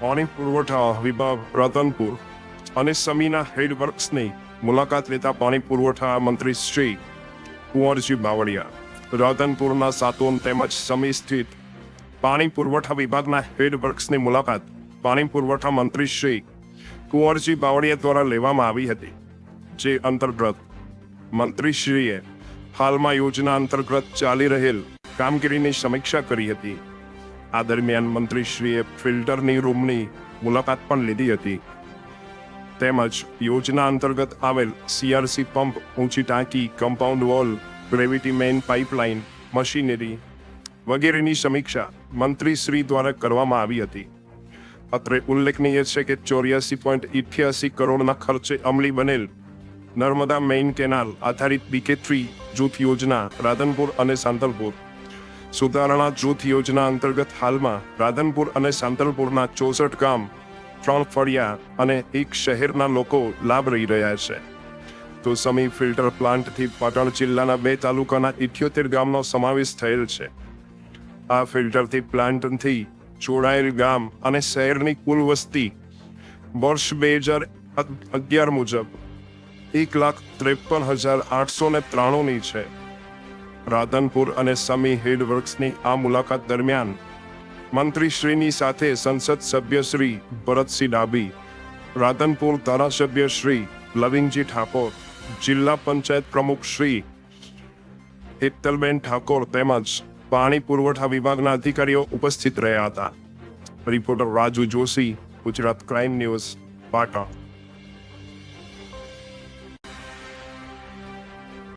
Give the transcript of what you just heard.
પાણી પુરવઠા વિભાગ રતનપુર અને સમીના હેડવર્કસની મુલાકાત લેતા પાણી પુરવઠા મંત્રી શ્રી કુંવરજી બાવળિયા રતનપુરના સાતોન તેમજ સમી સ્થિત પાણી પુરવઠા વિભાગના હેડવર્કસની મુલાકાત પાણી પુરવઠા મંત્રી શ્રી કુંવરજી બાવળિયા દ્વારા લેવામાં આવી હતી જે અંતર્ગત મંત્રીશ્રીએ હાલમાં યોજના અંતર્ગત ચાલી રહેલ કામગીરીની સમીક્ષા કરી હતી આ દરમિયાન મંત્રીશ્રીએ ફિલ્ટરની રૂમની મુલાકાત પણ લીધી હતી. તેમજ યોજના અંતર્ગત આવેલ સીઆરસી પંપ, ઊંચી ટાંકી compound wall gravity main pipeline machinery વગેરેની સમીક્ષા મંત્રીશ્રી દ્વારા કરવામાં આવી હતી. અત્રે ઉલ્લેખનીય છે કે ચોર્યાસી પોઈન્ટ ઇઠ્યાસી કરોડના ખર્ચે અમલી બનેલ નર્મદા મેઇન કેનાલ આધારિત બીકે થ્રી જૂથ યોજના રાધનપુર અને સાંતલપુર સુધારણા જૂથ યોજના અંતર્ગત હાલમાં રાધનપુર અને સાંતલપુરના ચોસઠ ગામ, ત્રણ ફળિયા અને એક શહેરના લોકો લાભ રહી રહ્યા છે. તો સમી ફિલ્ટર પ્લાન્ટથી પાટણ જિલ્લાના બે તાલુકાના ઇઠ્યોતેર ગામનો સમાવેશ થયેલ છે. આ ફિલ્ટરથી પ્લાન્ટથી જોડાયેલ ગામ અને શહેરની કુલ વસ્તી વર્ષ બે હજાર અગિયાર મુજબ એક લાખ ત્રેપન હજાર આઠસો ને ત્રાણુંની છે. રાધનપુર અને સમી હેડવર્ક્સની આ મુલાકાત દરમિયાન મંત્રીશ્રીની સાથે સંસદ સભ્ય શ્રી ભરતસિંહ ડાબી રાધનપુર ધારાસભ્ય શ્રી લવિંગજી ઠાકોર, જિલ્લા પંચાયત પ્રમુખ શ્રી હિત્તલબેન ઠાકોર તેમજ પાણી પુરવઠા વિભાગના અધિકારીઓ ઉપસ્થિત રહ્યા હતા. Reporter Raju Joshi, Gujarat crime news, Patan.